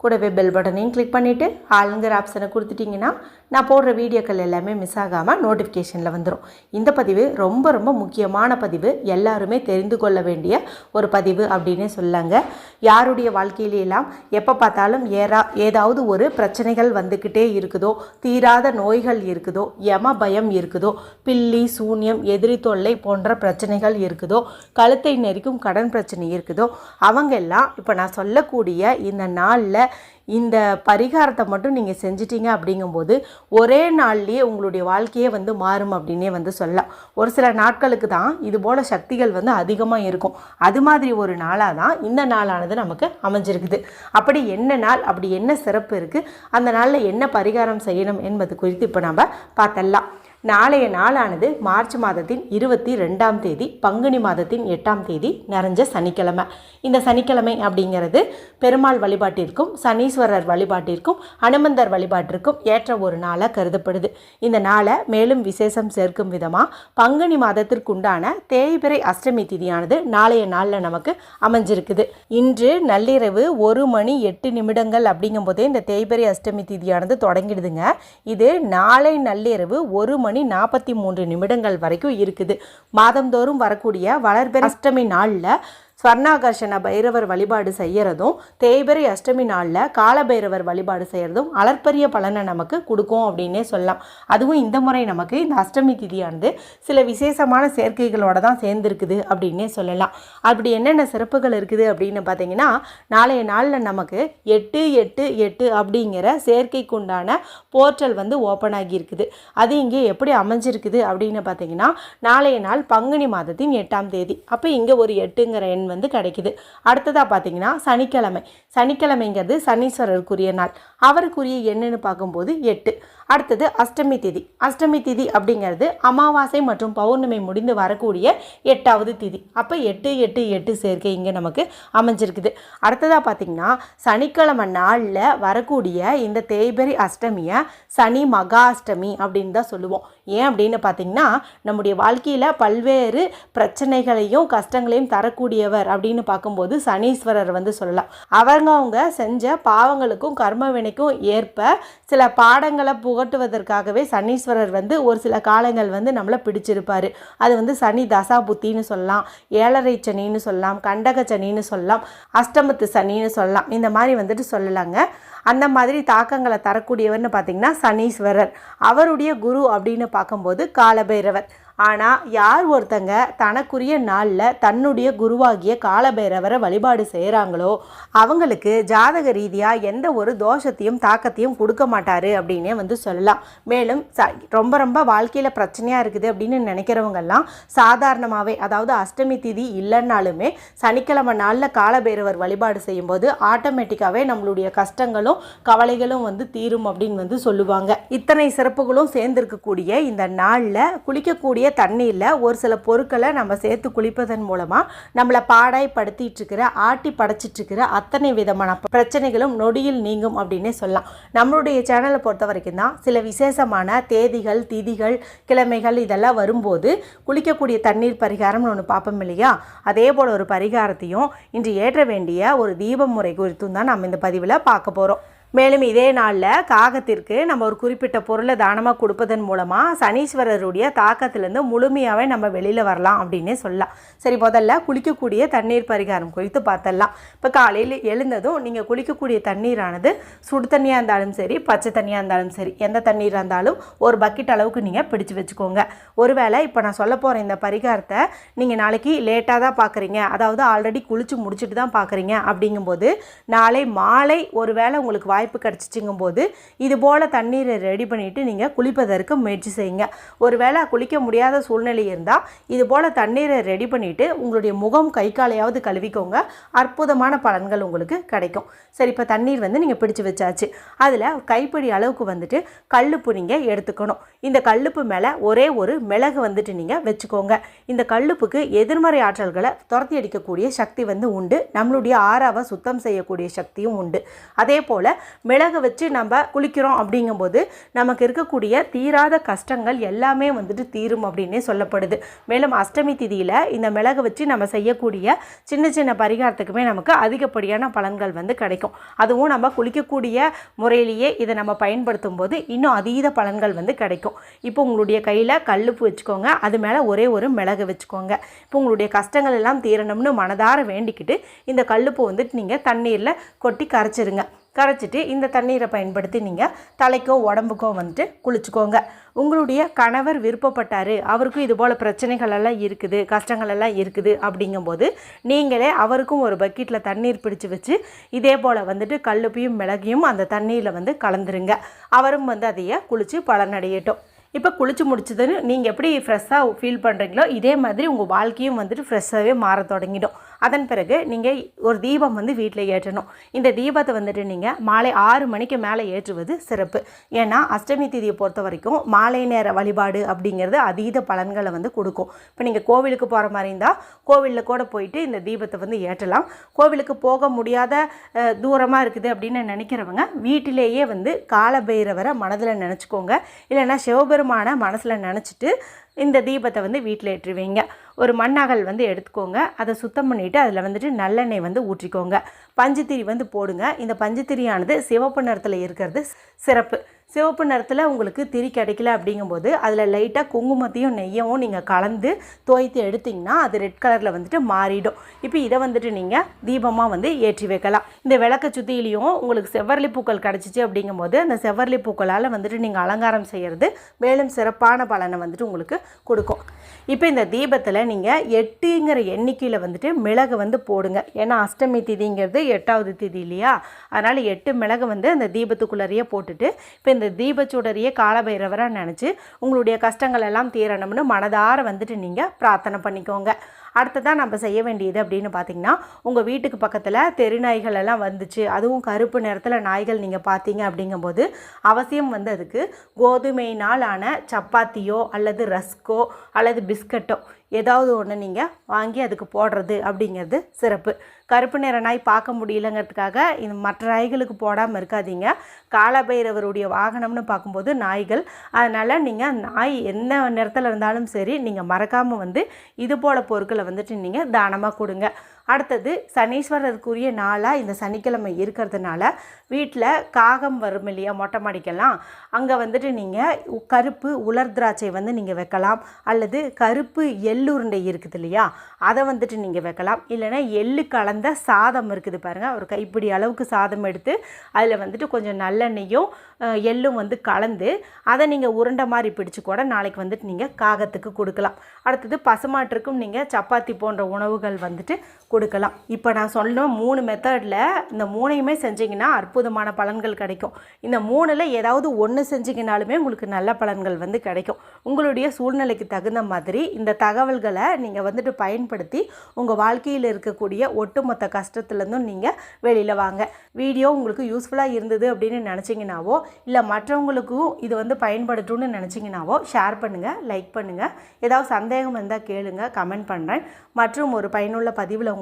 கூடவே பெல் பட்டனையும் கிளிக் பண்ணிவிட்டு ஆளுங்கிற ஆப்ஷனை கொடுத்துட்டிங்கன்னா நான் போடுற வீடியோக்கள் எல்லாமே மிஸ் ஆகாமல் நோட்டிஃபிகேஷனில் வந்துடும் இந்த பதிவு ரொம்ப ரொம்ப முக்கியமான பதிவு. எல்லாருமே தெரிந்து கொள்ள வேண்டிய ஒரு பதிவு அப்படின்னே சொல்லாங்க யாருடைய வாழ்க்கையிலெல்லாம் எப்போ பார்த்தாலும் ஏறா ஏதாவது ஒரு பிரச்சனைகள் வந்துக்கிட்டே இருக்குதோ தீராத நோய்கள் இருக்குதோ யம பயம் இருக்குதோ பில்லி சூன்யம் எதிரி தொல்லை போன்ற பிரச்சனைகள் இருக்குதோ கழுத்தை நெரிக்கும் கடன் பிரச்சனை இருக்குதோ அவங்க எல்லாம் இப்போ நான் சொல்லக்கூடிய இந்த நாளில் இந்த பரிகாரத்தை மட்டும் நீங்கள் செஞ்சிட்டீங்க அப்படிங்கும்போது ஒரே நாள்லேயே உங்களுடைய வாழ்க்கையே வந்து மாறும் அப்படின்னே வந்து சொல்லலாம். ஒரு சில நாட்களுக்கு தான் இது போல் சக்திகள் வந்து அதிகமாக இருக்கும். அது மாதிரி ஒரு நாளாக தான் இந்த நாளானது நமக்கு அமைஞ்சிருக்குது. அப்படி என்ன நாள் அப்படி என்ன சிறப்பு இருக்குது அந்த நாளில் என்ன பரிகாரம் செய்யணும் என்பது குறித்து இப்போ நம்ம பார்த்தலாம் நாளைய நாளானது மார்ச் மாதத்தின் இருபத்தி ரெண்டாம் தேதி பங்குனி மாதத்தின் எட்டாம் தேதி நிறைஞ்ச சனிக்கிழமை. இந்த சனிக்கிழமை அப்படிங்கிறது பெருமாள் வழிபாட்டிற்கும் சனீஸ்வரர் வழிபாட்டிற்கும் அனுமந்தர் வழிபாட்டிற்கும் ஏற்ற ஒரு நாளாக கருதப்படுது. இந்த நாளை மேலும் விசேஷம் சேர்க்கும் விதமாக பங்குனி மாதத்திற்குண்டான தேய்பிறை அஷ்டமி திதியானது நாளைய நாளில் நமக்கு அமைஞ்சிருக்குது. இன்று நள்ளிரவு ஒரு மணி எட்டு நிமிடங்கள் அப்படிங்கும்போதே இந்த தேய்பிறை அஷ்டமி திதியானது தொடங்கிடுதுங்க. இது நாளை நள்ளிரவு ஒரு மணி நாற்பத்தி மூன்று நிமிடங்கள் வரைக்கும் இருக்குது. மாதந்தோறும் வரக்கூடிய வளர்பிறை அஷ்டமி நாளில் ஸ்வர்ணாகர்ஷண பைரவர் வழிபாடு செய்கிறதும் தேய்பிரை அஷ்டமி நாளில் காலபைரவர் வழிபாடு செய்கிறதும் அளப்பரிய பலனை நமக்கு கொடுக்கும் அப்படின்னே சொல்லலாம். அதுவும் இந்த முறை நமக்கு இந்த அஷ்டமி திதியானது சில விசேஷமான சேர்க்கைகளோட தான் சேர்ந்துருக்குது அப்படின்னே சொல்லலாம். அப்படி என்னென்ன சிறப்புகள் இருக்குது அப்படின்னு பார்த்தீங்கன்னா நாளைய நாளில் நமக்கு எட்டு எட்டு எட்டு அப்படிங்கிற சேர்க்கைக்குண்டான போர்ட்டல் வந்து ஓப்பன் ஆகியிருக்குது. அது இங்கே எப்படி அமைஞ்சிருக்குது அப்படின்னு பார்த்தீங்கன்னா நாளைய நாள் பங்குனி மாதத்தின் எட்டாம் தேதி. அப்போ இங்கே ஒரு எட்டுங்கிற எண் வந்து கிடைக்குது. அடுத்ததாக பார்த்தீங்கன்னா சனிக்கிழமை. சனிக்கிழமைங்கிறது சனீஸ்வரருக்குரிய நாள். அவருக்குரிய என்னன்னு பார்க்கும்போது எட்டு. அடுத்தது அஷ்டமி திதி. அஷ்டமி திதி அப்படிங்கிறது அமாவாசை மற்றும் பௌர்ணமி முடிந்து வரக்கூடிய எட்டாவது திதி. அப்போ எட்டு எட்டு எட்டு சேர்க்கை இங்கே நமக்கு அமைஞ்சிருக்குது. அடுத்ததாக பார்த்தீங்கன்னா சனிக்கிழமை நாளில் வரக்கூடிய இந்த தேய்பெரி அஷ்டமியை சனி மகா அஷ்டமி அப்படின்னு தான் சொல்லுவோம். ஏன் அப்படின்னு பார்த்தீங்கன்னா நம்முடைய வாழ்க்கையில் பல்வேறு பிரச்சனைகளையும் கஷ்டங்களையும் தரக்கூடியவர் அப்படின்னு பார்க்கும்போது சனீஸ்வரர் வந்து சொல்லலாம். அவங்க அவங்க செஞ்ச பாவங்களுக்கும் கர்ம வினைக்கும் ஏற்ப சில பாடங்களை புகட்டுவதற்காகவே சனீஸ்வரர் வந்து ஒரு சில காலங்கள் வந்து நம்மளை பிடிச்சிருப்பார். அது வந்து சனி தசா புத்தின்னு சொல்லலாம் ஏழரை சனின்னு சொல்லலாம் கண்டக சனின்னு சொல்லலாம் அஷ்டமத்து சனின்னு சொல்லலாம். இந்த மாதிரி வந்துட்டு சொல்லலாங்க. அந்த மாதிரி தாக்கங்களை தரக்கூடியவர்னு பார்த்திங்கன்னா சனீஸ்வரர். அவருடைய குரு அப்படின்னு பார்க்கும்போது காலபைரவர். ஆனால் யார் ஒருத்தங்க தனக்குரிய நாளில் தன்னுடைய குருவாகிய காலபைரவரை வழிபாடு செய்கிறாங்களோ அவங்களுக்கு ஜாதக ரீதியாக எந்த ஒரு தோஷத்தையும் தாக்கத்தையும் கொடுக்க மாட்டார் அப்படின்னே வந்து சொல்லலாம். மேலும் ச ரொம்ப ரொம்ப வாழ்க்கையில் பிரச்சனையாக இருக்குது அப்படின்னு நினைக்கிறவங்கெல்லாம் சாதாரணமாகவே அதாவது அஷ்டமி திதி இல்லைன்னாலுமே சனிக்கிழமை நாளில் காலபைரவர் வழிபாடு செய்யும்போது ஆட்டோமேட்டிக்காகவே நம்மளுடைய கஷ்டங்களும் கவலைகளும் வந்து தீரும் அப்படின்னு வந்து சொல்லுவாங்க. இத்தனை சிறப்புகளும் சேர்ந்திருக்கக்கூடிய இந்த நாளில் குளிக்கக்கூடிய தண்ணீரில் ஒரு சில பொருட்களை நம்ம சேர்த்து குளிப்பதன் மூலமாக நம்மளை பாடாய்ப்படுத்திட்டுருக்கிற ஆட்டி படைச்சிட்ருக்கிற அத்தனை விதமான பிரச்சனைகளும் நொடியில் நீங்கும் அப்படின்னே சொல்லலாம். நம்மளுடைய சேனலை பொறுத்த வரைக்கும் தான் சில விசேஷமான தேதிகள் திதிகள் கிழமைகள் இதெல்லாம் வரும்போது குளிக்கக்கூடிய தண்ணீர் பரிகாரம்னு ஒன்று பார்ப்போம் இல்லையா? அதே போல் ஒரு பரிகாரத்தையும் இன்று ஏற்ற வேண்டிய ஒரு தீப முறை குறித்தும் தான் நம்ம இந்த பதிவில் பார்க்க போகிறோம் மேலும் இதே நாளில் காகத்திற்கு நம்ம ஒரு குறிப்பிட்ட பொருளை தானமாக கொடுப்பதன் மூலமாக சனீஸ்வரருடைய தாக்கத்திலேருந்து முழுமையாகவே நம்ம வெளியில் வரலாம் அப்படின்னே சொல்லலாம். சரி முதல்ல குளிக்கக்கூடிய தண்ணீர் பரிகாரம் குறித்து பார்த்தலாம். இப்போ காலையில் எழுந்ததும் நீங்கள் குளிக்கக்கூடிய தண்ணீரானது சுடு தண்ணியாக இருந்தாலும் சரி பச்சை தண்ணியாக இருந்தாலும் சரி எந்த தண்ணீராக இருந்தாலும் ஒரு பக்கெட் அளவுக்கு நீங்கள் பிடிச்சு வச்சுக்கோங்க. ஒருவேளை இப்போ நான் சொல்ல போகிற இந்த பரிகாரத்தை நீங்கள் நாளைக்கு லேட்டாக தான் பார்க்குறீங்க அதாவது ஆல்ரெடி குளித்து முடிச்சுட்டு தான் பார்க்குறீங்க அப்படிங்கும்போது நாளை மாலை ஒருவேளை உங்களுக்கு வாய் வாய்ப்பு கிடச்சிச்சிங்கும் போது இது போல் தண்ணீரை ரெடி பண்ணிவிட்டு நீங்கள் குளிப்பதற்கு முயற்சி செய்யுங்க. ஒருவேளை குளிக்க முடியாத சூழ்நிலை இருந்தால் இது போல் தண்ணீரை ரெடி பண்ணிவிட்டு உங்களுடைய முகம் கை காலையாவது கழுவிக்கோங்க. அற்புதமான பலன்கள் உங்களுக்கு கிடைக்கும். சரி இப்போ தண்ணீர் வந்து நீங்கள் பிடிச்சு வச்சாச்சு. அதில் கைப்பிடி அளவுக்கு வந்துட்டு கல்லுப்பு நீங்கள் எடுத்துக்கணும். இந்த கல்லுப்பு மேலே ஒரே ஒரு மிளகு வந்துட்டு நீங்கள் வச்சுக்கோங்க. இந்த கல்லுப்புக்கு எதிர்மறை ஆற்றல்களை துரத்தி அடிக்கக்கூடிய சக்தி வந்து உண்டு. நம்மளுடைய ஆறாவை சுத்தம் செய்யக்கூடிய சக்தியும் உண்டு. அதே போல் மிளகு வச்சு நம்ம குளிக்கிறோம் அப்படிங்கும்போது நமக்கு இருக்கக்கூடிய தீராத கஷ்டங்கள் எல்லாமே வந்துட்டு தீரும் அப்படின்னே சொல்லப்படுது. மேலும் அஷ்டமி திதியில் இந்த மிளகு வச்சு நம்ம செய்யக்கூடிய சின்ன சின்ன பரிகாரத்துக்குமே நமக்கு அதிகப்படியான பலன்கள் வந்து கிடைக்கும். அதுவும் நம்ம குளிக்கக்கூடிய முறையிலேயே இதை நம்ம பயன்படுத்தும் போது இன்னும் அதீத பலன்கள் வந்து கிடைக்கும். இப்போ உங்களுடைய கையில் கல்லுப்பு வச்சுக்கோங்க. அது மேலே ஒரே ஒரு மிளகு வச்சுக்கோங்க. இப்போ உங்களுடைய கஷ்டங்கள் எல்லாம் தீரணும்னு மனதார வேண்டிக்கிட்டு இந்த கல்லுப்பு வந்துட்டு நீங்கள் தண்ணீரில் கொட்டி கரைச்சிருங்க. கரைச்சிட்டு இந்த தண்ணீரை பயன்படுத்தி நீங்கள் தலைக்கோ உடம்புக்கோ வந்துட்டு குளிச்சுக்கோங்க. உங்களுடைய கணவர் விருப்பப்பட்டார் அவருக்கும் இது போல் பிரச்சனைகள் எல்லாம் இருக்குது கஷ்டங்கள் எல்லாம் இருக்குது அப்படிங்கும்போது நீங்களே அவருக்கும் ஒரு பக்கெட்டில் தண்ணீர் பிடிச்சி வச்சு இதே போல் வந்துட்டு கல்லுப்பையும் மிளகையும் அந்த தண்ணீரில் வந்து கலந்துருங்க. அவரும் வந்து அதையே குளித்து பலனடையட்டும். இப்போ குளிச்சு முடிச்சதுன்னு நீங்கள் எப்படி ஃப்ரெஷ்ஷாக ஃபீல் பண்ணுறீங்களோ இதே மாதிரி உங்கள் வாழ்க்கையும் வந்துட்டு ஃப்ரெஷ்ஷாகவே மாற தொடங்கிடும். அதன் பிறகு நீங்கள் ஒரு தீபம் வந்து வீட்டில் ஏற்றணும். இந்த தீபத்தை வந்துட்டு நீங்கள் மாலை ஆறு மணிக்கு மேலே ஏற்றுவது சிறப்பு. ஏன்னா அஷ்டமி திதியை பொறுத்த வரைக்கும் மாலை நேர வழிபாடு அப்படிங்கிறது அதீத பலன்களை வந்து கொடுக்கும். இப்போ நீங்கள் கோவிலுக்கு போகிற மாதிரி இருந்தால் கோவிலில் கூட போயிட்டு இந்த தீபத்தை வந்து ஏற்றலாம். கோவிலுக்கு போக முடியாத தூரமாக இருக்குது அப்படின்னு நினைக்கிறவங்க வீட்டிலேயே வந்து காலபைரவரை மனதில் நினச்சிக்கோங்க. இல்லைன்னா சிவபெருமான மனசில் நினச்சிட்டு இந்த தீபத்தை வந்து வீட்டில் ஏற்றுவீங்க ஒரு மண்ணகல் வந்து எடுத்துக்கோங்க. அதை சுத்தம் பண்ணிவிட்டு அதில் வந்துட்டு நல்லெண்ணெய் வந்து ஊற்றிக்கோங்க. பஞ்சுத்திரி வந்து போடுங்க. இந்த பஞ்சுத்திரியானது சிவப்பு நிறத்தில் இருக்கிறது சிறப்பு. சிவப்பு நிறத்தில் உங்களுக்கு திரி கிடைக்கல அப்படிங்கும்போது அதில் லைட்டாக குங்குமத்தையும் நெய்யவும் நீங்கள் கலந்து துவைத்து எடுத்திங்கன்னா அது ரெட் கலரில் வந்துட்டு மாறிடும். இப்போ இதை வந்துட்டு நீங்கள் தீபமாக வந்து ஏற்றி வைக்கலாம். இந்த விளக்க சுத்தியிலையும் உங்களுக்கு செவ்வரளி பூக்கள் கிடச்சிச்சு அப்படிங்கும்போது அந்த செவ்வரளி பூக்களால் வந்துட்டு நீங்கள் அலங்காரம் செய்கிறது மேலும் சிறப்பான பலனை வந்துட்டு உங்களுக்கு கொடுக்கும். இப்போ இந்த தீபத்தில் நீங்கள் எட்டுங்கிற எண்ணிக்கையில் வந்துட்டு மிளகு வந்து போடுங்க. ஏன்னா அஷ்டமி திதிங்கிறது எட்டாவது திதி இல்லையா? அதனால் எட்டு மிளகு வந்து அந்த தீபத்துக்குள்ளறையே போட்டுட்டு இப்போ இந்த தீபச்சுடரையே காலபைரவராக நினச்சி உங்களுடைய கஷ்டங்கள் எல்லாம் தீரணும்னு மனதார வந்துட்டு நீங்கள் பிரார்த்தனை பண்ணிக்கோங்க. அடுத்ததாக நம்ம செய்ய வேண்டியது அப்படின்னு பார்த்தீங்கன்னா உங்கள் வீட்டுக்கு பக்கத்தில் தெரு நாய்கள் எல்லாம் வந்துச்சு. அதுவும் கருப்பு நிறத்தில் நாய்கள் நீங்கள் பார்த்தீங்க அப்படிங்கும்போது அவசியம் வந்து அதுக்கு கோதுமையினால் ஆன சப்பாத்தியோ அல்லது ரஸ்கோ அல்லது பிஸ்கட்டோ ஏதாவது ஒன்று நீங்கள் வாங்கி அதுக்கு போடுறது அப்படிங்கிறது சிறப்பு. கருப்பு நிற நாய் பார்க்க முடியலங்கிறதுக்காக இது மற்ற நாய்களுக்கு போடாமல் இருக்காதீங்க. காலபைரவருடைய வாகனம்னு பார்க்கும்போது நாய்கள். அதனால் நீங்கள் நாய் என்ன நிறத்தில் இருந்தாலும் சரி நீங்கள் மறக்காமல் வந்து இது போல் பொருட்களை வந்துட்டு நீங்கள் தானமாக கொடுங்க. அடுத்தது சனீஸ்வரருக்குரிய நாளாக இந்த சனிக்கிழமை இருக்கிறதுனால வீட்டில் காகம் வரும் இல்லையா மொட்டை மாடிக்கெல்லாம் அங்கே வந்துட்டு நீங்கள் கருப்பு உலர் திராட்சை வந்து நீங்கள் வைக்கலாம். அல்லது கருப்பு எள்ளுருண்டை இருக்குது இல்லையா அதை வந்துட்டு நீங்கள் வைக்கலாம். இல்லைன்னா எள்ளு கலந்த சாதம் இருக்குது பாருங்கள் ஒரு கைப்பிடி அளவுக்கு சாதம் எடுத்து அதில் வந்துட்டு கொஞ்சம் நல்லெண்ணெயும் எள்ளும் வந்து கலந்து அதை நீங்கள் உருண்டை மாதிரி பிடிச்சி கூட நாளைக்கு வந்துட்டு நீங்கள் காகத்துக்கு கொடுக்கலாம். அடுத்தது பசுமாட்டிற்கும் நீங்கள் சப்பாத்தி போன்ற உணவுகள் வந்துட்டு கொடுக்கலாம். இப்போ நான் சொன்ன மூணு மெத்தடில் இந்த மூணையுமே செஞ்சிங்கன்னா அற்புதமான பலன்கள் கிடைக்கும். இந்த மூணில் ஏதாவது ஒன்று செஞ்சிங்கனாலுமே உங்களுக்கு நல்ல பலன்கள் வந்து கிடைக்கும். உங்களுடைய சூழ்நிலைக்கு தகுந்த மாதிரி இந்த தகவல்களை நீங்கள் வந்துட்டு பயன்படுத்தி உங்கள் வாழ்க்கையில் இருக்கக்கூடிய ஒட்டுமொத்த கஷ்டத்துலேருந்தும் நீங்கள் வெளியில் வாங்க. வீடியோ உங்களுக்கு யூஸ்ஃபுல்லாக இருந்தது அப்படின்னு நினச்சிங்கனாவோ இல்லை மற்றவங்களுக்கும் இது வந்து பயன்படுத்தும்னு நினச்சிங்கனாவோ ஷேர் பண்ணுங்கள் லைக் பண்ணுங்கள் ஏதாவது சந்தேகம் இருந்தால் கேளுங்க கமெண்ட் பண்ணுறேன் மற்றும் ஒரு பயனுள்ள பதிவில்